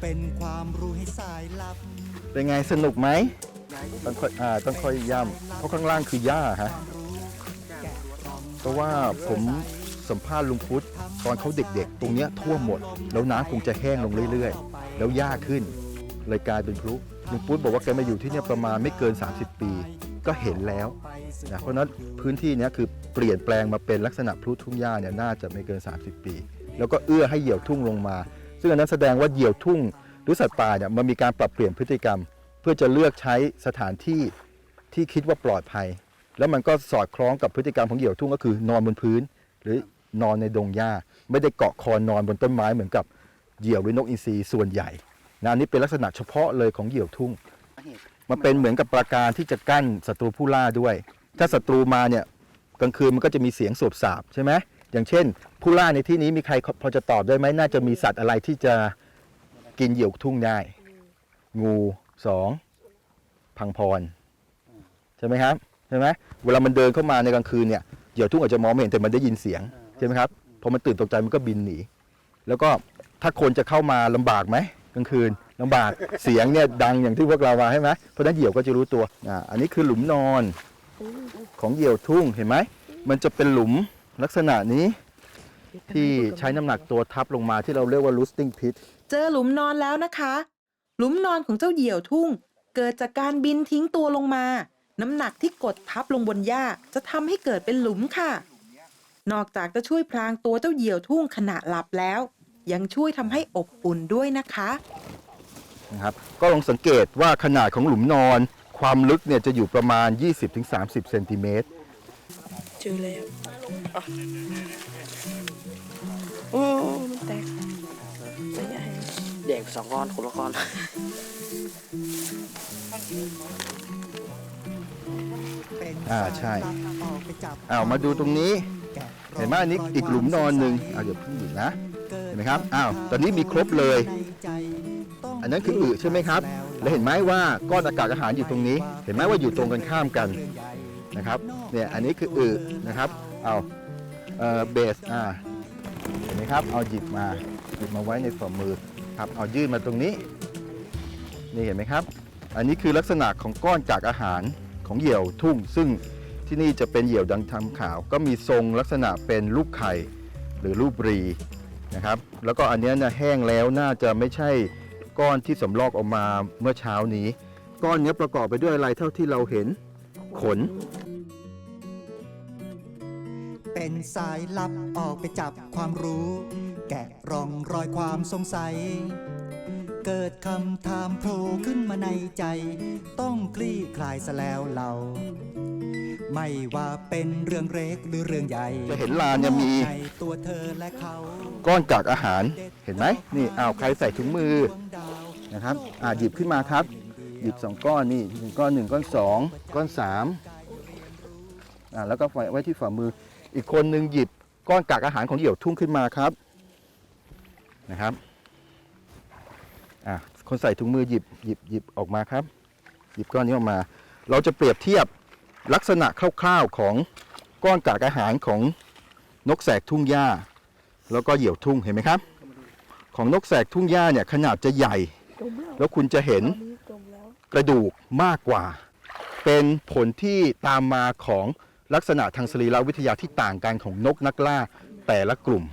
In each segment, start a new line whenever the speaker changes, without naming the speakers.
เป็นความรู้ให้สายลับ
เป็นไงสนุกไหมต้องค่อยอ่าต้องค่อยย่ำเพราะข้างล่างคือหญ้าฮะ
ความรู้แกะกล่อง
เพราะว่าผมสัมภาษณ์ลุงพุทธตอนเขาเด็กๆ ตรงเนี้ยท่วมหมด แล้วน้ำคงจะแห้งลงเรื่อยๆ แล้วหญ้าขึ้นเลยกลายเป็นพลุลุงพุทธบอกว่าแกมาอยู่ที่เนี่ยประมาณไม่เกิน 30 ปี ก็เห็นแล้วนะเพราะฉะนั้นพื้นที่เนี้ยคือเปลี่ยนแปลงมาเป็นลักษณะพลุทุ่งหญ้าเนี่ยน่าจะไม่เกิน 30 ปี แล้วก็เอื้อให้เหยี่ยวทุ่งลงมา ซึ่งอันนั้นแสดงว่าเหยี่ยวทุ่งหรือสัตว์ป่าเนี่ยมันมีการปรับเปลี่ยนพฤติกรรม เพื่อจะเลือกใช้สถานที่ที่คิดว่าปลอดภัย แล้วมันก็สอดคล้องกับพฤติกรรมของเหยี่ยวทุ่งก็คือนอนบนพื้น หรือนอนในดงหญ้า ไม่ได้เกาะคอนอนบนต้นไม้เหมือนกับเหยี่ยวหรือนกอินทรีส่วนใหญ่นะอันนี้เป็นลักษณะเฉพาะเลยของเหยี่ยวทุ่ง มันเป็นเหมือนกับประการที่จะกั้นศัตรูผู้ล่าด้วย ถ้าศัตรูมาเนี่ยกลางคืนมันก็จะมีเสียงสวบสาบใช่ไหม อย่างเช่น ผู้ล่าในที่นี้มีใครพอจะตอบได้ไหมน่าจะมีสัตว์อะไรที่จะกินเหยี่ยวทุ่งได้ งูสองพังพรใช่ไหมครับใช่ไหมเวลามันเดินเข้ามาในกลางคืนเนี่ยเหยี่ยวทุ่งอาจจะมองไม่เห็นแต่มันได้ยินเสียงใช่ไหมครับพอมันตื่นตกใจมันก็บินหนีแล้วก็ถ้าคนจะเข้ามาลำบากไหมกลางคืนลำบากเสียงเนี่ยดังอย่างที่พวกเรามาใช่ไหมเพราะฉะนั้นเหยี่ยวก็จะรู้ตัวอ่าอันนี้คือหลุมนอนของเหยี่ยวทุ่งเห็นไหมมันจะเป็นหลุม ลักษณะนี้ที่ใช้น้ำหนักตัวทับลงมาที่เราเรียกว่า roosting pit
เจอหลุมนอนแล้วนะคะ หลุมนอนของเจ้าเหยี่ยวทุ่ง เกิดจากการบินทิ้งตัวลงมา น้ำหนักที่กดทับลงบนหญ้าจะทำให้เกิดเป็นหลุมค่ะ นอกจากจะช่วยพรางตัวเจ้าเหยี่ยวทุ่งขณะหลับแล้ว ยังช่วยทำให้อบอุ่นด้วยนะคะ
นะครับก็ลองสังเกตว่าขนาดของหลุมนอน ความลึกเนี่ยจะอยู่ประมาณ 20-30เซนติเมตร
เจอแล้วอะโอ้มันแตกไม่ใหญ่แดงสองก้อนคนละก้อน
เป็น
อ่าใช่
สายลับออกไปจับ
อ้าวมาดูตรงนี้
แกะกล่อง
เห็นไหมอันนี้อีกหลุมนอนหนึ่งอ่าเดี๋ยวพี่อยู่นะ เห็นไหมครับ อ้าว ตอนนี้มีครบเลย อันนั้นคืออึใช่ไหมครับ แล้วเห็นไหมว่าก้อนอากาศอาหารอยู่ตรงนี้ เห็นไหมว่าอยู่ตรงกันข้ามกัน นะครับเนี่ยอันนี้คืออึนะครับเอาเอ่อเบสอ่าเห็นไหมครับเอาหยิบมาหยิบมาไว้ในฝ่ามือครับเอายื่นมาตรงนี้นี่เห็นไหมครับ อันนี้คือลักษณะของก้อนกากอาหารของเหยี่ยวทุ่ง ซึ่งที่นี่จะเป็นเหยี่ยวดังทำข่าว ก็มีทรงลักษณะเป็นรูปไข่หรือรูปรีนะครับ แล้วก็อันเนี้ยนะแห้งแล้วน่าจะไม่ใช่ก้อนที่สำลอกออกมาเมื่อเช้านี้ ก้อนเนี้ยประกอบไปด้วยอะไรเท่าที่เราเห็นขน
เป็นสายลับออกไปจับความรู้ แกะร่องรอยความสงสัย เกิดคำถามโผล่ขึ้นมาในใจ ต้องคลี่คลายซะแล้วเราไม่ว่าเป็นเรื่องเล็กหรือเรื่องใหญ่
จะเห็นลานเนี่ยมี
ในตัวเธอและเขา
ก้อนกากอาหารเห็นไหมนี่อ้าวใครใส่ถุงมือ
ดวงดาว
นะครับอ่าหยิบขึ้นมาครับ หยิบสองก้อนนี่หนึ่งก้อนหนึ่งก้อนสองก้อนสามอ่าแล้วก็ไว้ที่ฝ่ามือ อีกคนหนึ่งหยิบก้อนกากอาหารของเหยี่ยวทุ่งขึ้นมาครับนะครับอ่าคนใส่ถุงมือหยิบหยิบหยิบออกมาครับ หยิบก้อนนี้ออกมา เราจะเปรียบเทียบลักษณะคร่าวๆของก้อนกากอาหารของนกแสกทุ่งหญ้า แล้วก็เหยี่ยวทุ่งเห็นไหมครับ ของนกแสกทุ่งหญ้าเนี่ยขนาดจะใหญ่
จมแล้ว
แล้วคุณจะเห็น
ตอนนี้จมแล้ว
กระดูกมากกว่า เป็นผลที่ตามมาของ ลักษณะทางสรีรวิทยาที่ต่างกันของนกนักล่าแต่ละกลุ่ม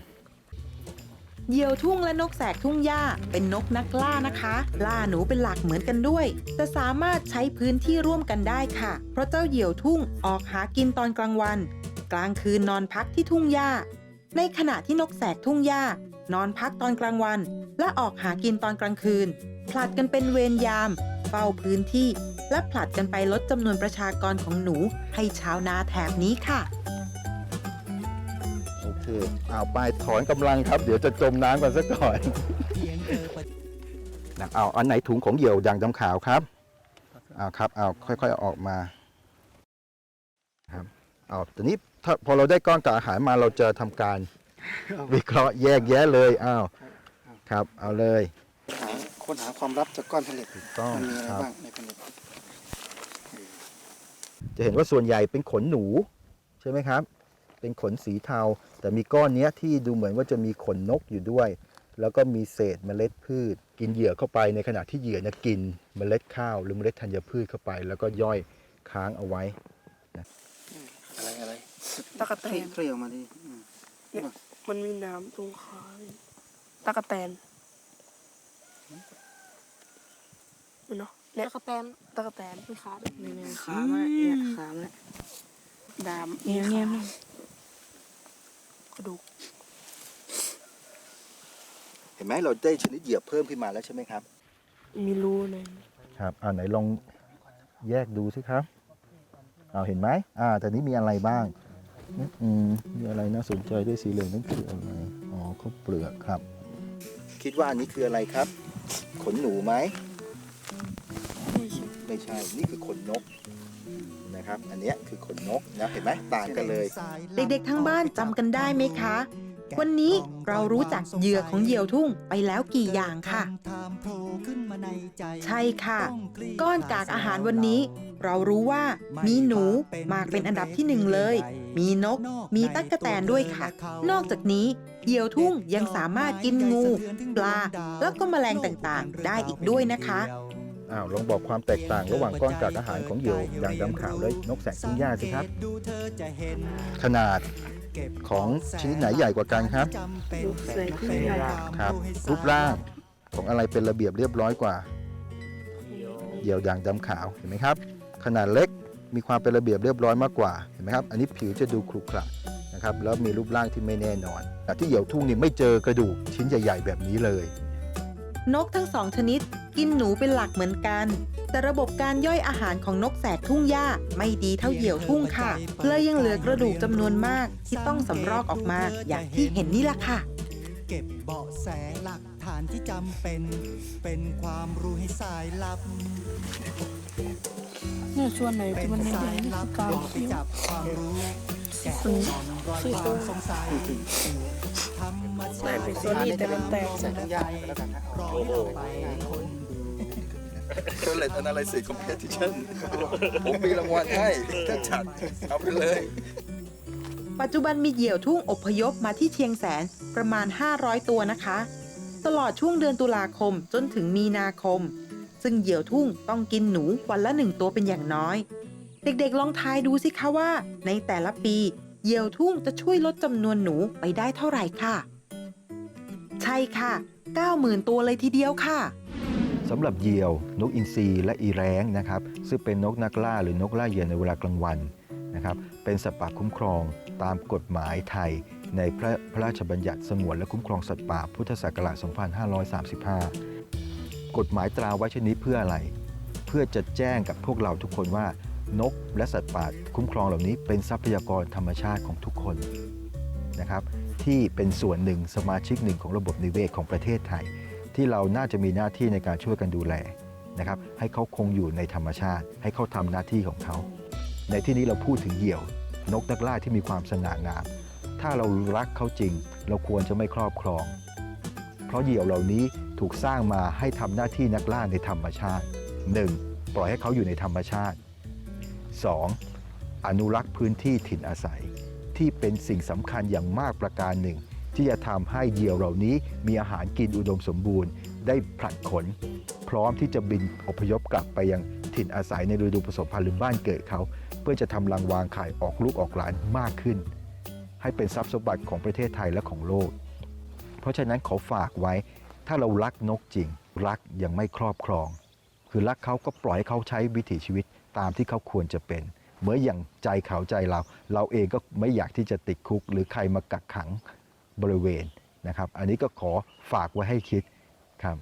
เหยี่ยวทุ่งและนกแสกทุ่งหญ้าเป็นนกนักล่านะคะ ล่าหนูเป็นหลักเหมือนกันด้วย แต่สามารถใช้พื้นที่ร่วมกันได้ค่ะ เพราะเจ้าเหยี่ยวทุ่งออกหากินตอนกลางวัน กลางคืนนอนพักที่ทุ่งหญ้า ในขณะที่นกแสกทุ่งหญ้านอนพักตอนกลางวัน และออกหากินตอนกลางคืน ผลัดกันเป็นเวรยาม เฝ้าพื้นที่ และผลัดกันไปลดจำนวนประชากรของหนูให้ชาวนาแถบนี้ค่ะ
โอเคเอาไปถอนกำลังครับ เดี๋ยวจะจมน้ำกันสักก่อน
เพียงเธอประ
นะเอาอันไหนถุงของเหยี่ยวด่างดำขาวครับเอาครับเอาค่อยๆเอาออกมาครับเอาตอนนี้ถ้าพอเราได้ก้อนกากอาหารมาเราจะทำการวิเคราะห์แยกแยะเลยอ้าวครับ เอาเลย
หาค้นหาความลับจากก้อนผลิต
ถูกต้อง
มันมีอะไร
ครับ
บ้างในผลิต
จะเห็นว่าส่วนใหญ่เป็นขนหนูใช่ไหมครับ เป็นขนสีเทา แต่มีก้อนเนี้ยที่ดูเหมือนว่าจะมีขนนกอยู่ด้วย แล้วก็มีเศษเมล็ดพืช กินเหยื่อเข้าไปในขณะที่เหยื่อเนี่ยกินเมล็ดข้าวหรือเมล็ดธัญพืชเข้าไป แล้วก็ย่อยค้างเอาไว้
อะไรอะไร
ตะกะแต
เคลี่ย
น
เคลี่ยออกมาดิอืม
มันมีน้ำตรงขาเลยตะกะแตนมันเนาะ เนี่ย
ตะกะแตน
ตะกะแตน
มีขาด้วย
เนี่ยเนี่ยขามาเนี่ยขามาดามเงี้ยเงี้ยกระดูก
เห็นไหมเราได้ชนิดเหยื่อเพิ่มขึ้นมาแล้วใช่ไหมครับ
มีรูใน
ครับอ่าไหนลองแยกดูสิครับเอาเห็นไหมอ่า แต่นี้มีอะไรบ้างอืมมีอะไรน่าสนใจด้วยสีเหลืองนั่นคืออะไรอ๋อข้าวเปลือกครับ คิดว่าอันนี้คืออะไรครับ ขนหนูไหม ไม่ใช่ นี่คือขนนกนะครับ อันเนี้ยคือขนนกนะเห็นไหมต่างกันเลย
เด็กๆทั้งบ้านจำกันได้ไหมคะ วันนี้เรารู้จักเหยื่อของเหยี่ยวทุ่งไปแล้วกี่อย่างค่ะ ใช่ค่ะ ก้อนกากอาหารวันนี้ เรารู้ว่ามีหนูมากเป็นอันดับที่หนึ่งเลย มีนก มีตั๊กแตนด้วยค่ะ นอกจากนี้เหยี่ยวทุ่งยังสามารถกินงู ปลา แล้วก็แมลงต่างๆ ได้อีกด้วยนะคะ
อ้าวลองบอกความแตกต่างระหว่างก้อนกากอาหารของเหยี่ยวด่างดำขาวและนกแสกทุ่งหญ้าสิครับ ขนาดของชนิดไหนใหญ่กว่ากันครับครับรูปร่างของอะไรเป็นระเบียบเรียบร้อยกว่าเหยี่ยวด่างดำขาวเห็นไหมครับ ขนาดเล็กมีความเป็นระเบียบเรียบร้อยมากกว่าเห็นไหมครับ อันนี้ผิวจะดูขรุขระนะครับแล้วมีรูปร่างที่ไม่แน่นอนแต่ที่เหยี่ยวทุ่งนี่ไม่เจอกระดูกชิ้นใหญ่ ๆ แบบนี้เลย
นกทั้งสองชนิด กินหนูเป็นหลักเหมือนกัน แต่ระบบการย่อยอาหารของนกแสกทุ่งหญ้าไม่ดีเท่าเหยี่ยวทุ่งค่ะเลยยังเหลือกระดูกจำนวนมากที่ต้องสำรอกออกมาอย่างที่เห็นนี่แหละค่ะ
เก็บเบาะแสหลักฐานที่จำเป็น เป็นความรู้ให้สายลับ
เนี่ยส่วนไหน
เป็
ที่
น
มันแด
สาย
งๆนี่
ลั
คื
บ
อการ
ออกไป
เคี้ยว
จับความรู้แกะรอยความสงสัยธรรมชาติ
เป็นส่วนนี้แต่มันแตก
ใส่ทุกอย่างแล้วกันนะ
รอให้เราไปคน ดู
Toilet Analysis Competition ผมมีรางวัลให้ถ้าจัด เอาไปเลย
ปัจจุบันมีเหยี่ยวทุ่งอพยพมาที่เชียงแสนประมาณ 500 ตัวนะคะ ตลอดช่วงเดือนตุลาคมจนถึงมีนาคม ซึ่งเหยี่ยวทุ่งต้องกินหนูวันละหนึ่งตัวเป็นอย่างน้อย เด็กๆลองทายดูสิคะว่า ในแต่ละปีเหยี่ยวทุ่งจะช่วยลดจำนวนหนูไปได้เท่าไหร่ค่ะ ใช่ค่ะ 90,000 ตัวเลยทีเดียวค่ะ
สำหรับเหยี่ยวนกอินทรีและอีแร้งนะครับ ซึ่งเป็นนกนักล่าหรือนกล่าเหยื่อในเวลากลางวันนะครับ เป็นสัตว์ป่าคุ้มครองตามกฎหมายไทย ในพระพระราชบัญญัติสงวนและคุ้มครองสัตว์ป่าพุทธศักราช 2535 กฎหมายตราไว้ชนิดเพื่ออะไร เพื่อจะแจ้งกับพวกเราทุกคนว่า นกและสัตว์ป่าคุ้มครองเหล่านี้เป็นทรัพยากรธรรมชาติของทุกคนนะครับ ที่เป็นส่วนหนึ่งสมาชิกหนึ่งของระบบนิเวศของประเทศไทย ที่เราน่าจะมีหน้าที่ในการช่วยกันดูแลนะครับให้เขาคงอยู่ในธรรมชาติ ให้เขาทำหน้าที่ของเขา ในที่นี้เราพูดถึงเหยี่ยว นกนักล่าที่มีความสง่างาม ถ้าเรารักเขาจริง เราควรจะไม่ครอบครอง เพราะเหยี่ยวเหล่านี้ถูกสร้างมาให้ทำหน้าที่นักล่าในธรรมชาติ 1. ปล่อยให้เขาอยู่ในธรรมชาติ 2. อนุรักษ์พื้นที่ถิ่นอาศัย ที่เป็นสิ่งสำคัญอย่างมากประการหนึ่ง ที่จะทำให้เหยี่ยวเหล่านี้มีอาหารกินอุดมสมบูรณ์ ได้ผลัดขน พร้อมที่จะบินอพยพกลับไปยังถิ่นอาศัยในฤดูผสมพันธุ์หรือบ้านเกิดเขา เพื่อจะทำรังวางไข่ออกลูกออกหลานมากขึ้น ให้เป็นทรัพย์สมบัติของประเทศไทยและของโลก เพราะฉะนั้นขอฝากไว้ ถ้าเรารักนกจริง รักยังไม่ครอบครอง คือรักเขาก็ปล่อยเขาใช้วิถีชีวิตตามที่เขาควรจะเป็นเหมื่อนอย่างใจเขาใจเรา เราเองก็ไม่อยากที่จะติดคุก หรือใครมากักขัง บริเวณนะครับ อันนี้ก็ขอฝากไว้ให้คิดครับ